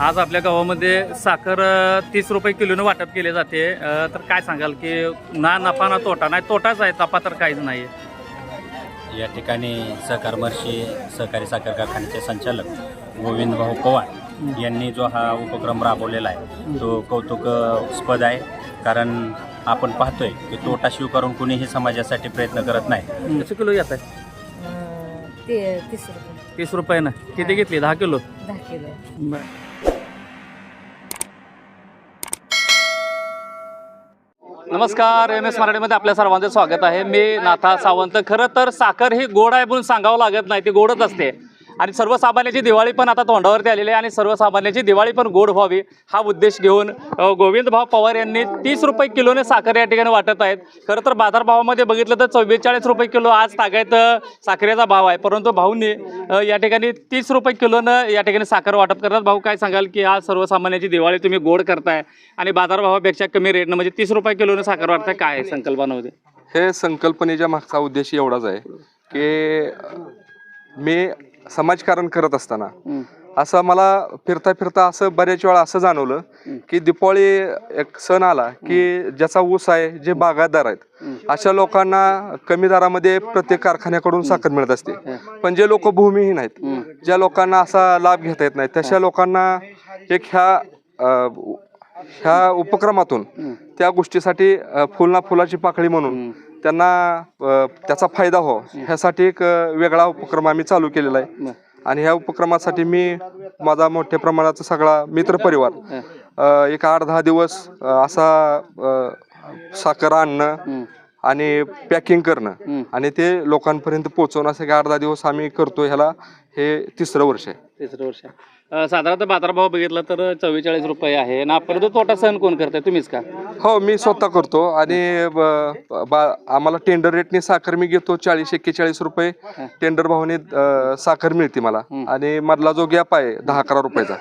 आज आपल्या गावामध्ये साखर तीस रुपये किलोनं वाटप केले जाते. तर काय सांगाल की ना नफा ना तोटा? नाही तोटाच आहे नफा तर काहीच नाही या ठिकाणी सहकार मर्शी सहकारी साखर कारखान्याचे संचालक गोविंद भाऊ पवार यांनी जो हा उपक्रम राबवलेला आहे तो कौतुकास्पद आहे. कारण आपण पाहतोय की तोटा स्वीकारून कुणीही समाजासाठी प्रयत्न करत नाही. कसं किलो येत आहे? तीस रुपये. तीस रुपयानं. किती घेतली? दहा किलो? दहा किलो. नमस्कार एम एस मराठीमध्ये आपल्या सर्वांचं स्वागत आहे. मी नाथा सावंत. खरं तर साखर ही गोड आहे म्हणून सांगावं लागत नाही ती गोडच असते. आणि सर्वसामान्याची दिवाळी पण आता तोंडावरती आलेली आहे आणि सर्वसामान्याची दिवाळी पण गोड व्हावी हा उद्देश घेऊन गोविंदभाव पवार यांनी तीस रुपये किलोने साखर या ठिकाणी वाटत आहेत. खरं तर बाजारभावामध्ये बघितलं तर चव्वेचाळीस रुपये किलो आज तागायत साखरेचा भाव आहे. परंतु भाऊंनी या ठिकाणी तीस रुपये किलोनं या ठिकाणी साखर वाटप करतात. भाऊ काय सांगाल की आज सर्वसामान्याची दिवाळी तुम्ही गोड करताय आणि बाजारभावापेक्षा कमी रेटनं म्हणजे तीस रुपये किलोनं साखर वाटताय काय आहे संकल्पना होती हे संकल्पनेच्या मागचा उद्देश एवढाच आहे की मी समाजकारण करत असताना. असं मला फिरता फिरता असं बऱ्याच वेळा असं जाणवलं की दिपावळी एक सण आला की ज्याचा ऊस आहे जे बागायतदार आहेत. अशा लोकांना कमी दरामध्ये प्रत्येक कारखान्याकडून साखर मिळत असते. पण जे लोक भूमिहीन आहेत ज्या लोकांना असा लाभ घेता येत नाही तशा लोकांना एक ह्या ह्या उपक्रमातून त्या गोष्टीसाठी अ, फुल ना फुलाची पाकळी म्हणून त्यांना त्याचा फायदा हो. ह्यासाठी एक वेगळा उपक्रम आम्ही चालू केलेला आहे. आणि ह्या उपक्रमासाठी मी माझा मोठ्या प्रमाणाचा सगळा मित्रपरिवार एक आठ दहा दिवस असा साखर आणणं आणि पॅकिंग करणं. आणि ते लोकांपर्यंत पोहोचवणं असं आठ दहा दिवस आम्ही करतो ह्याला हे तिसरं वर्ष आहे. तिसरं वर्ष साधारणतः बाजारभाव बघितला तर चव्वेचाळीस रुपये आहे. ना परंतु तोटा सहन कोण करताय? तुम्हीच का? हो मी स्वतः करतो. आणि ब- बा- आम्हाला टेंडर रेटने साखर मी घेतो चाळीस एक्केचाळीस रुपये. टेंडर भावाने अ, साखर मिळते मला. आणि मधला जो गॅप आहे दहा अकरा रुपयाचा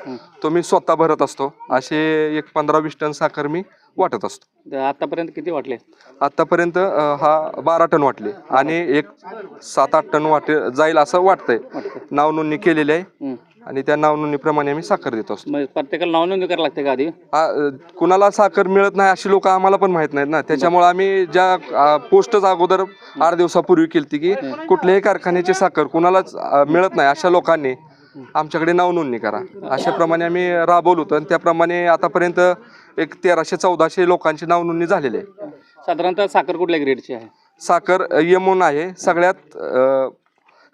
तो मी स्वतः भरत असतो. असे एक पंधरा वीस टन साखर मी वाटत असतो. तर आतापर्यंत किती वाटले? आतापर्यंत हा बारा टन वाटले आणि एक सात आठ टन वाटे जाईल असं वाटतंय. नाव नोंदणी केलेली आहे आणि त्या नाव नोंदणीप्रमाणे आम्ही साखर देत असतो. प्रत्येकाला नाव नोंदणी करायला लागते का आधी? आ, कुणाला साखर मिळत नाही अशी लोक आम्हाला पण माहीत नाहीत ना. त्याच्यामुळे आम्ही ज्या पोस्टच अगोदर आठ दिवसापूर्वी केली की कुठल्याही कारखान्याची साखर कुणालाच मिळत नाही अशा लोकांनी. आमच्याकडे नाव नोंदणी करा. अशाप्रमाणे आम्ही राबवलो होतं आणि त्याप्रमाणे आतापर्यंत एक तेराशे चौदाशे लोकांची नाव नोंदणी झालेली आहे. साधारणतः साखर कुठल्या ग्रेडची आहे? साखर यमोन आहे. सगळ्यात अ,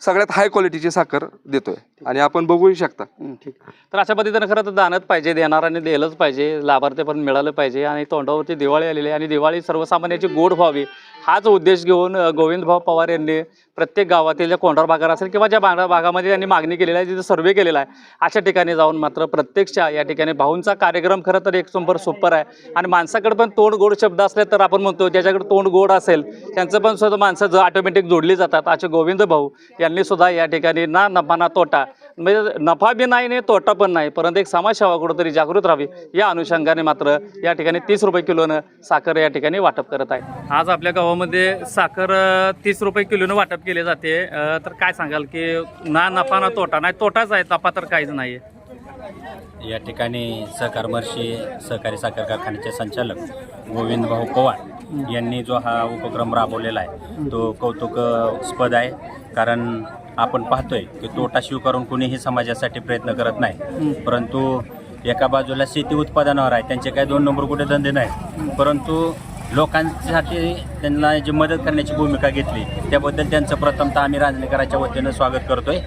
सगळ्यात हाय क्वालिटीची साखर देतोय. आणि आपण बघूही शकता. हं, ठीक. तर अशा पद्धतीनं खरं तर दानच पाहिजे देणाऱ्याने दिलंच पाहिजे लाभार्थी पण मिळालं पाहिजे आणि तोंडावरती दिवाळी आलेली आहे. आणि दिवाळी सर्वसामान्याची गोड व्हावी हाच उद्देश घेऊन अ, गोविंदभाऊ पवार यांनी प्रत्येक गावातील ज्या कोंढार भागात असेल किंवा ज्या भागा भागामध्ये त्यांनी मागणी केलेली आहे जिथे सर्वे केलेला आहे अशा ठिकाणी जाऊन मात्र प्रत्यक्ष या ठिकाणी भाऊंचा कार्यक्रम खरं तर एक नंबर सुपर आहे. आणि माणसाकडे पण तोंड गोड शब्द असले तर आपण म्हणतो ज्याच्याकडे तोंड गोड असेल त्यांचं पण सुद्धा माणसं ज ऑटोमॅटिक जोडली जातात. असे गोविंद भाऊ यांनी सुद्धा या ठिकाणी ना नफा ना तोटा म्हणजे नफा बी नाही आणि तोटा पण नाही परंतु एक समाजसेवा कुठंतरी जागृत राहावी या अनुषंगाने मात्र या ठिकाणी तीस रुपये किलोनं साखर या ठिकाणी वाटप करत आहे. आज आपल्या गावामध्ये साखर तीस रुपये किलोनं वाटप केले जाते. तर काय सांगाल की ना नफा ना तोटा? नाही तोटाच आहे नफा तर काहीच नाही या ठिकाणी सहकारमर्शी सहकारी साखर कारखान्याचे संचालक गोविंद भाऊ पवार यांनी जो हा उपक्रम राबवलेला आहे तो कौतुकस्पद आहे. कारण आपण पाहतोय की तोटा स्वीकारून कुणीही समाजासाठी प्रयत्न करत नाही. परंतु एका बाजूला शेती उत्पादनावर आहे त्यांचे काही दोन नंबर कुठे धंदे नाही परंतु लोकांसाठी त्यांना जी मदत करण्याची भूमिका घेतली त्याबद्दल त्यांचं प्रथमतः आम्ही राजनेकराच्या वतीनं स्वागत करतोय.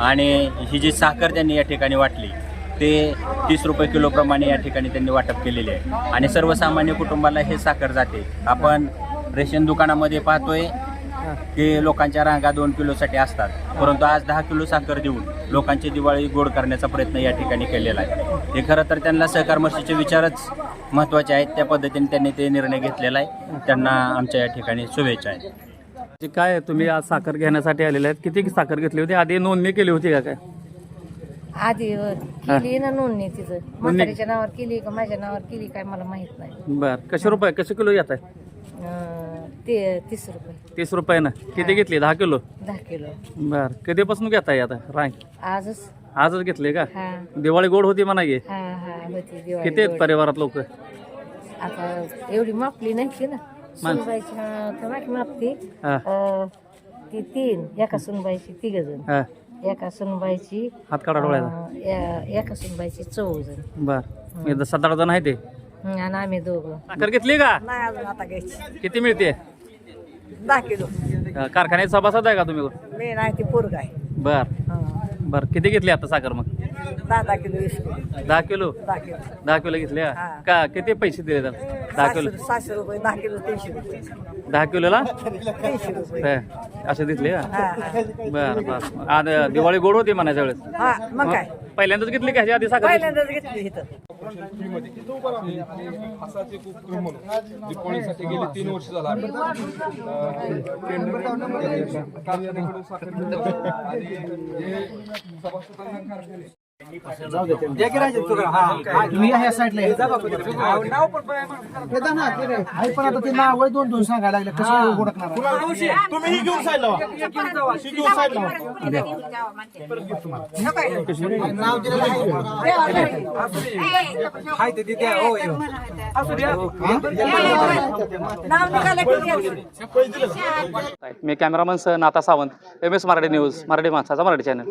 आणि ही जी साखर त्यांनी या ठिकाणी वाटली ते तीस रुपये किलोप्रमाणे या ठिकाणी त्यांनी वाटप केलेले आहे. आणि सर्वसामान्य कुटुंबाला हे साखर जाते. आपण रेशन दुकानामध्ये पाहतोय की लोकांच्या रांगा दोन किलोसाठी असतात. परंतु आज दहा किलो साखर देऊन लोकांची दिवाळी गोड करण्याचा प्रयत्न या ठिकाणी केलेला आहे. हे खरं तर त्यांना सहकार विचारच महत्त्वाचे आहेत. त्या पद्धतीने त्यांनी ते निर्णय घेतलेला आहे. त्यांना आमच्या या ठिकाणी शुभेच्छा आहेत. जे काय तुम्ही आज साखर घेण्यासाठी आलेले आहेत. किती साखर घेतली होती? आधी नोंदणी केली होती का काय? आधी अ, केली ना नोंदणी तिचं. म्हातारीच्या नावावर केली का माझ्या नावावर केली काय मला माहीत नाही. बर. कशे रुपये? कसे किलो येत आहे? अं, ते तीस रुपये. तीस रुपयानं किती घेतली? दहा किलो? दहा किलो. बर. कधीपासून घेताय आता? रांग आजच आजच घेतले का? हा. दिवाळी गोड होती म्हणा की. हा हा होती दिवाळी किती आहेत गोड. परिवारात लोक? आता एवढी मापली नाही की ना सुनबाईची हा, तर बाकी मापती. हा. अं, ती तीन एका सुनबाईची तिघ जण. हा. एका सुनबाईची हात काढा डोळ्याला. अं, ए- एका सुनबाईची चौघ जण. बर. एकदा सात आठ जण आहे ते. हं, आणि आम्ही दोघं. साखर घेतली का? नाही अजून आता घ्यायची. किती मिळते? दहा किलो. अं, कारखान्यात सभासद आहे का तुम्ही? मी नाही ती पोरग आहे. बर. हं. बर किती घेतली आता साखर मग? दहा दहा किलो वीस किलो. दहा किलो? दहा किलो. दहा किलो घेतले का? हा. का किती पैसे दिले त्याला? दहा किलो? सहाशे सहाशे रुपये दहा किलो तीनशे रुपये. दहा किलोला हे, असे दिसले हा हा. बर बर आज दिवाळी गोड होती म्हणायच्या वेळेस हा मग काय पहिल्यांदाच घेतली का आधी साखर पहिल्यांदाच घेतली इथं असाच एक उपक्रम म्हणून दीपावलीसाठी गेले तीन वर्ष झाला नाव दोन दोन सांगायला लागले. कसं ओळखणार तुम्ही घेऊन. मी कॅमेरामन सह Nata Sawant M S Marathi news Marathi माणसाचा मराठी चॅनल